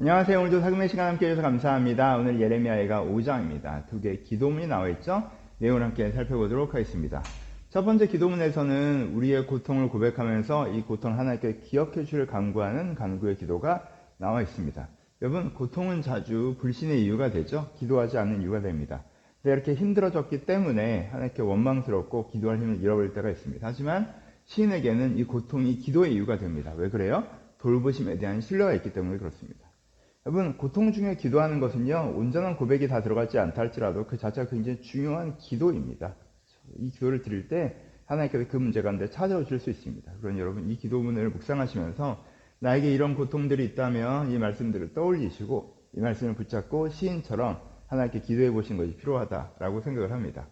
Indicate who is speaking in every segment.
Speaker 1: 안녕하세요. 오늘도 사금의 시간 함께 해주셔서 감사합니다. 오늘 예레미야가 5장입니다. 두 개의 기도문이 나와 있죠? 내용을 함께 살펴보도록 하겠습니다. 첫 번째 기도문에서는 우리의 고통을 고백하면서 이 고통을 하나님께 기억해 주를 간구하는 간구의 기도가 나와 있습니다. 여러분, 고통은 자주 불신의 이유가 되죠? 기도하지 않는 이유가 됩니다. 근데 이렇게 힘들어졌기 때문에 하나님께 원망스럽고 기도할 힘을 잃어버릴 때가 있습니다. 하지만 시인에게는 이 고통이 기도의 이유가 됩니다. 왜 그래요? 돌보심에 대한 신뢰가 있기 때문에 그렇습니다. 여러분, 고통 중에 기도하는 것은요, 온전한 고백이 다 들어가지 않다 할지라도 그 자체가 굉장히 중요한 기도입니다. 이 기도를 드릴 때 하나님께서 그 문제 가운데 찾아오실 수 있습니다. 그러니 여러분, 이 기도문을 묵상하시면서 나에게 이런 고통들이 있다면 이 말씀들을 떠올리시고 이 말씀을 붙잡고 시인처럼 하나님께 기도해 보신 것이 필요하다라고 생각을 합니다.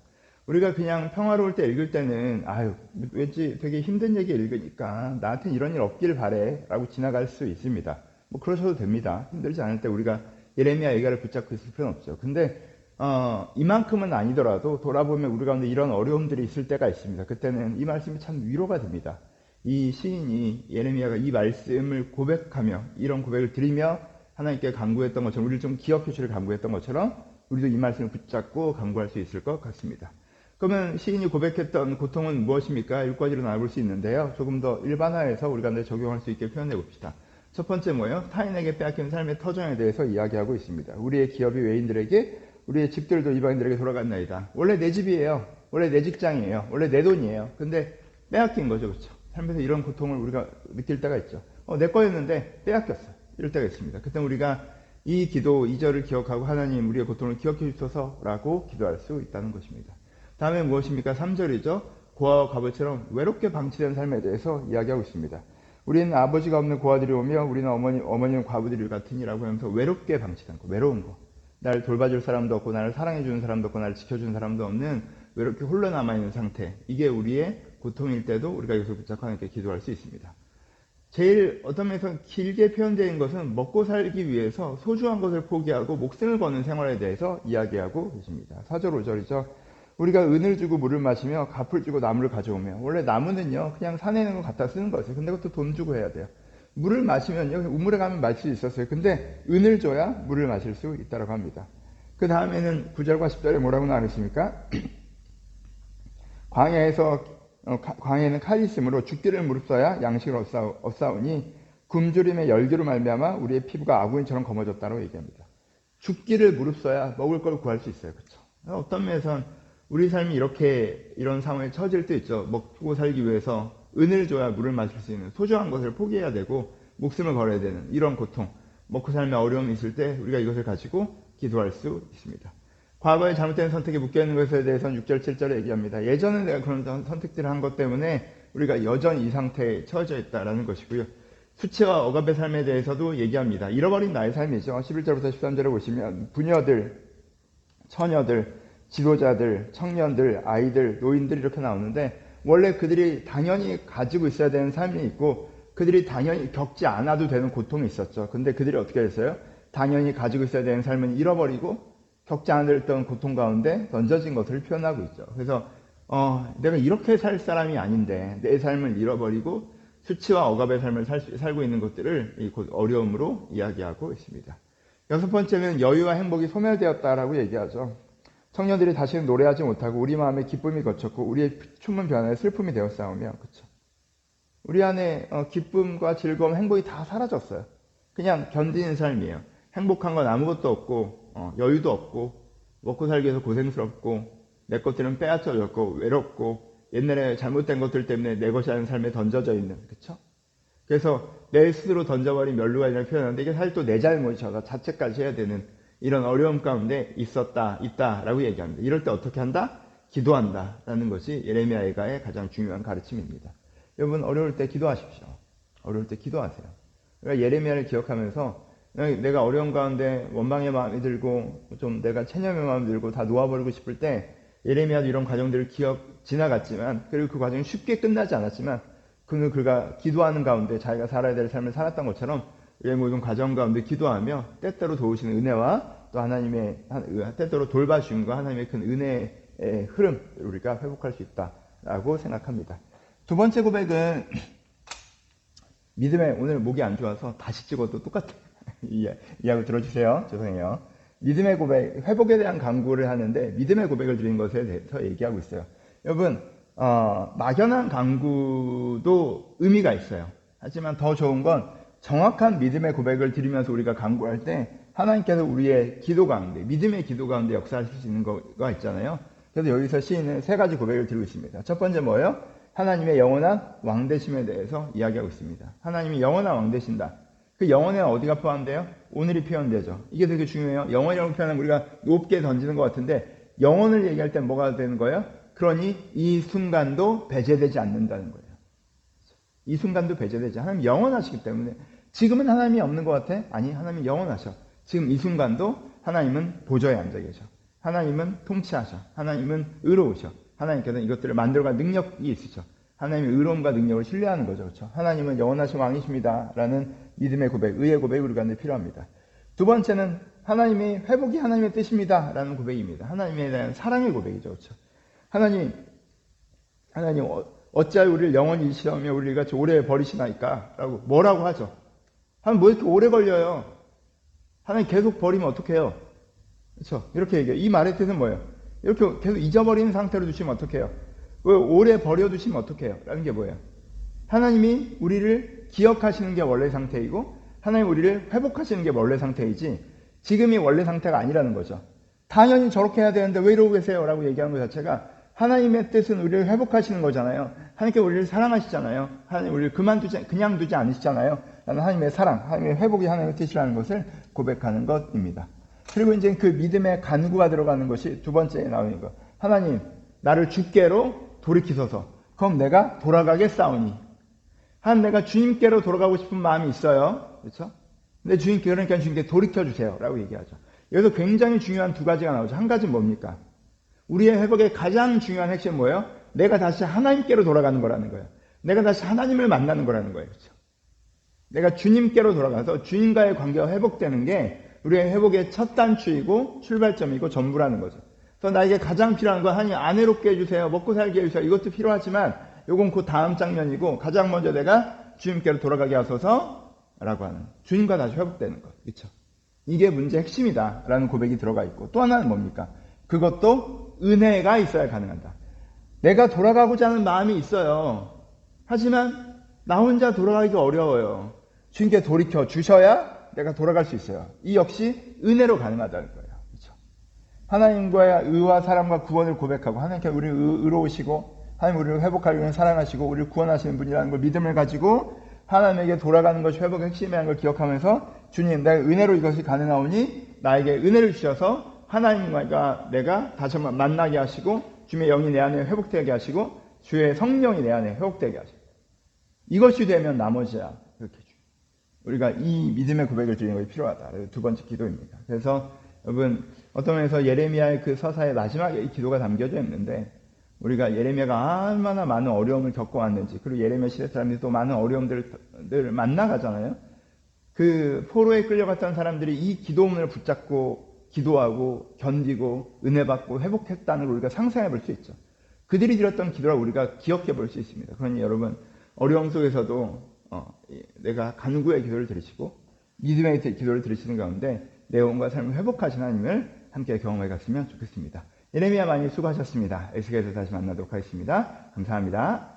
Speaker 1: 우리가 그냥 평화로울 때 읽을 때는 아유 왠지 되게 힘든 얘기 읽으니까 나한테 이런 일 없길 바래라고 지나갈 수 있습니다. 뭐 그러셔도 됩니다. 힘들지 않을 때 우리가 예레미야 얘기를 붙잡고 있을 필요는 없죠. 근데 어, 이만큼은 아니더라도 돌아보면 우리 가운데 이런 어려움들이 있을 때가 있습니다. 그때는 이 말씀이 참 위로가 됩니다. 이 시인이 예레미야가 이 말씀을 고백하며 이런 고백을 드리며 하나님께 강구했던 것처럼 우리를 좀 기억해 주를 강구했던 것처럼 우리도 이 말씀을 붙잡고 강구할 수 있을 것 같습니다. 그러면 시인이 고백했던 고통은 무엇입니까? 6가지로 나눠볼 수 있는데요. 조금 더 일반화해서 우리가 내 적용할 수 있게 표현해 봅시다. 첫 번째 뭐예요? 타인에게 빼앗긴 삶의 터전에 대해서 이야기하고 있습니다. 우리의 기업이 외인들에게, 우리의 집들도 이방인들에게 돌아갔나이다. 원래 내 집이에요. 원래 내 직장이에요. 원래 내 돈이에요. 근데 빼앗긴 거죠. 그렇죠? 삶에서 이런 고통을 우리가 느낄 때가 있죠. 어, 내 거였는데 빼앗겼어. 이럴 때가 있습니다. 그때 우리가 이 기도, 이절을 기억하고 하나님 우리의 고통을 기억해 주셔서라고 기도할 수 있다는 것입니다. 다음에 무엇입니까? 3절이죠. 고아와 과부처럼 외롭게 방치된 삶에 대해서 이야기하고 있습니다. 우리는 아버지가 없는 고아들이 오며 우리는 어머니, 어머니는 과부들이 같으니라고 하면서 외롭게 방치된 거, 외로운 거. 나를 돌봐줄 사람도 없고, 나를 사랑해주는 사람도 없고, 나를 지켜주는 사람도 없는 외롭게 홀로 남아있는 상태. 이게 우리의 고통일 때도 우리가 이것을 붙잡고 하나님께 기도할 수 있습니다. 제일 어떤 면에서 길게 표현된 것은 먹고 살기 위해서 소중한 것을 포기하고 목숨을 거는 생활에 대해서 이야기하고 계십니다. 4절 5절이죠. 우리가 은을 주고 물을 마시며 값을 주고 나무를 가져오며 원래 나무는요 그냥 산에 있는 거 갖다 쓰는 거죠. 근데 그것도 돈 주고 해야 돼요. 물을 마시면요 우물에 가면 마실 수 있었어요. 근데 은을 줘야 물을 마실 수 있다고 합니다. 그 다음에는 9절과 10절에 뭐라고 나누십니까? 광야에서 어, 광야에는 칼이 있으므로 죽기를 무릅써야 양식을 얻사오니 굶주림의 열기로 말미암아 우리의 피부가 아구인처럼 검어졌다고 얘기합니다. 죽기를 무릅써야 먹을 걸 구할 수 있어요. 그렇죠? 어떤 면에서는 우리 삶이 이렇게 이런 상황에 처질 때 있죠. 먹고 살기 위해서 은을 줘야 물을 마실 수 있는 소중한 것을 포기해야 되고 목숨을 걸어야 되는 이런 고통, 먹고 삶에 어려움이 있을 때 우리가 이것을 가지고 기도할 수 있습니다. 과거에 잘못된 선택에 묶여있는 것에 대해서는 6절, 7절에 얘기합니다. 예전에 내가 그런 선택들을 한 것 때문에 우리가 여전히 이 상태에 처해져 있다는 것이고요. 수치와 억압의 삶에 대해서도 얘기합니다. 잃어버린 나의 삶이죠. 11절부터 13절에 보시면 부녀들, 처녀들, 지도자들, 청년들, 아이들, 노인들 이렇게 나오는데 원래 그들이 당연히 가지고 있어야 되는 삶이 있고 그들이 당연히 겪지 않아도 되는 고통이 있었죠. 근데 그들이 어떻게 했어요? 당연히 가지고 있어야 되는 삶은 잃어버리고 겪지 않았던 고통 가운데 던져진 것을 표현하고 있죠. 그래서 어, 내가 이렇게 살 사람이 아닌데 내 삶을 잃어버리고 수치와 억압의 삶을 살, 살고 있는 것들을 이 어려움으로 이야기하고 있습니다. 여섯 번째는 여유와 행복이 소멸되었다라고 얘기하죠. 청년들이 다시는 노래하지 못하고 우리 마음에 기쁨이 거쳤고 우리의 춤은 변화에 슬픔이 되어 싸우며 그렇죠. 우리 안에 어, 기쁨과 즐거움, 행복이 다 사라졌어요. 그냥 견디는 삶이에요. 행복한 건 아무것도 없고 어, 여유도 없고 먹고 살기 위해서 고생스럽고 내 것들은 빼앗겨졌고 외롭고 옛날에 잘못된 것들 때문에 내 것이 아닌 삶에 던져져 있는 그렇죠? 그래서 내 스스로 던져버린 멸루가 아니라 표현하는데 이게 사실 또 내 잘못이어서 자책까지 해야 되는 이런 어려움 가운데 있었다, 있다라고 얘기합니다. 이럴 때 어떻게 한다? 기도한다라는 것이 예레미야의가의 가장 중요한 가르침입니다. 여러분 어려울 때 기도하십시오. 어려울 때 기도하세요. 그러니까 예레미야를 기억하면서 내가 어려운 가운데 원망의 마음이 들고 좀 내가 체념의 마음이 들고 다 놓아버리고 싶을 때 예레미야도 이런 과정들을 기억 지나갔지만 그리고 그 과정이 쉽게 끝나지 않았지만 그는 그가 기도하는 가운데 자기가 살아야 될 삶을 살았던 것처럼 의 모든 과정 가운데 기도하며 때때로 도우시는 은혜와 또 하나님의 때때로 돌봐주심과 하나님의 큰 은혜의 흐름 우리가 회복할 수 있다라고 생각합니다. 두 번째 고백은 믿음에 오늘 목이 안 좋아서 다시 찍어도. 이해, 이해하고 들어주세요. 죄송해요. 믿음의 고백, 회복에 대한 강구를 하는데 믿음의 고백을 드린 것에 대해서 얘기하고 있어요. 여러분, 어, 막연한 강구도 의미가 있어요. 하지만 더 좋은 건 정확한 믿음의 고백을 드리면서 우리가 강구할 때 하나님께서 우리의 기도 가운데, 믿음의 기도 가운데 역사하실 수 있는 거가 있잖아요. 그래서 여기서 시인은 세 가지 고백을 드리고 있습니다. 첫 번째 뭐예요? 하나님의 영원한 왕 되심에 대해서 이야기하고 있습니다. 하나님이 영원한 왕 되신다. 그 영혼에 어디가 포함돼요? 오늘이 표현되죠. 이게 되게 중요해요. 영혼이라고 표현하면 우리가 높게 던지는 것 같은데 영혼을 얘기할 때 뭐가 되는 거예요? 그러니 이 순간도 배제되지 않는다는 거예요. 이 순간도 배제되지. 하나님 영원하시기 때문에 지금은 하나님이 없는 것 같아? 아니 하나님이 영원하셔. 지금 이 순간도 하나님은 보좌에 앉아 계셔. 하나님은 통치하셔. 하나님은 의로우셔. 하나님께서 이것들을 만들어갈 능력이 있으셔. 하나님의 의로움과 능력을 신뢰하는 거죠. 그렇죠? 하나님은 영원하신 왕이십니다. 라는 믿음의 고백, 의의 고백이 우리가 필요합니다. 두 번째는 하나님의 회복이 하나님의 뜻입니다. 라는 고백입니다. 하나님에 대한 사랑의 고백이죠. 그렇죠? 하나님, 하나님, 어, 어찌하여 우리를 영원히 일시하며 우리를 같이 오래 버리시나이까? 라고, 뭐라고 하죠? 하나님, 뭐 이렇게 오래 걸려요? 하나님 계속 버리면 어떡해요? 그렇죠? 이렇게 얘기해요. 이 말의 뜻은 뭐예요? 이렇게 계속 잊어버리는 상태로 두시면 어떡해요? 왜 오래 버려두시면 어떡해요? 라는 게 뭐예요? 하나님이 우리를 기억하시는 게 원래 상태이고 하나님 우리를 회복하시는 게 원래 상태이지 지금이 원래 상태가 아니라는 거죠. 당연히 저렇게 해야 되는데 왜 이러고 계세요? 라고 얘기하는 것 자체가 하나님의 뜻은 우리를 회복하시는 거잖아요. 하나님께 우리를 사랑하시잖아요. 하나님 우리를 그만두지, 그냥 두지 않으시잖아요. 하나님의 사랑, 하나님의 회복이 하나님의 뜻이라는 것을 고백하는 것입니다. 그리고 이제 그 믿음의 간구가 들어가는 것이 두 번째에 나오는 것. 하나님, 나를 주께로 돌이키소서. 그럼 내가 돌아가겠사오니. 한 내가 주님께로 돌아가고 싶은 마음이 있어요. 그렇죠? 근데 주님께 그러니까 주님께 돌이켜 주세요. 라고 얘기하죠. 여기서 굉장히 중요한 두 가지가 나오죠. 한 가지는 뭡니까? 우리의 회복의 가장 중요한 핵심은 뭐예요? 내가 다시 하나님께로 돌아가는 거라는 거예요. 내가 다시 하나님을 만나는 거라는 거예요. 그렇죠? 내가 주님께로 돌아가서 주님과의 관계가 회복되는 게 우리의 회복의 첫 단추이고 출발점이고 전부라는 거죠. 그래서 나에게 가장 필요한 건 하나님 아내롭게 해주세요. 먹고 살게 해주세요. 이것도 필요하지만 요건 그 다음 장면이고 가장 먼저 내가 주님께로 돌아가게 하소서 라고 하는 주님과 다시 회복되는 것. 그렇죠? 이게 문제 핵심이다 라는 고백이 들어가 있고 또 하나는 뭡니까? 그것도 은혜가 있어야 가능한다. 내가 돌아가고자 하는 마음이 있어요. 하지만 나 혼자 돌아가기가 어려워요. 주님께 돌이켜 주셔야 내가 돌아갈 수 있어요. 이 역시 은혜로 가능하다는 거예요. 그렇죠? 하나님과의 의와 사랑과 구원을 고백하고 하나님께 우리를 의로우시고 하나님 우리를 회복하기 위해 사랑하시고 우리를 구원하시는 분이라는 걸 믿음을 가지고 하나님에게 돌아가는 것이 회복의 핵심이라는 걸 기억하면서 주님 내가 은혜로 이것이 가능하오니 나에게 은혜를 주셔서 하나님과 내가 다시 한번 만나게 하시고 주님의 영이 내 안에 회복되게 하시고 주의 성령이 내 안에 회복되게 하시고 이것이 되면 나머지야. 우리가 이 믿음의 고백을 드리는 것이 필요하다. 두 번째 기도입니다. 그래서 여러분 어떤 면에서 예레미야의 그 서사의 마지막에 이 기도가 담겨져 있는데 우리가 예레미야가 얼마나 많은 어려움을 겪어 왔는지 그리고 예레미야 시대 사람들이 또 많은 어려움들을 만나가잖아요. 그 포로에 끌려갔던 사람들이 이 기도문을 붙잡고 기도하고 견디고 은혜 받고 회복했다는 걸 우리가 상상해 볼 수 있죠. 그들이 드렸던 기도를 우리가 기억해 볼 수 있습니다. 그러니 여러분 어려움 속에서도 어, 내가 간구의 기도를 들으시고 믿음의 기도를 들으시는 가운데 내 영혼과 삶을 회복하신 하나님을 함께 경험해 갔으면 좋겠습니다. 예레미야 많이 수고하셨습니다. 에스겔에서 다시 만나도록 하겠습니다. 감사합니다.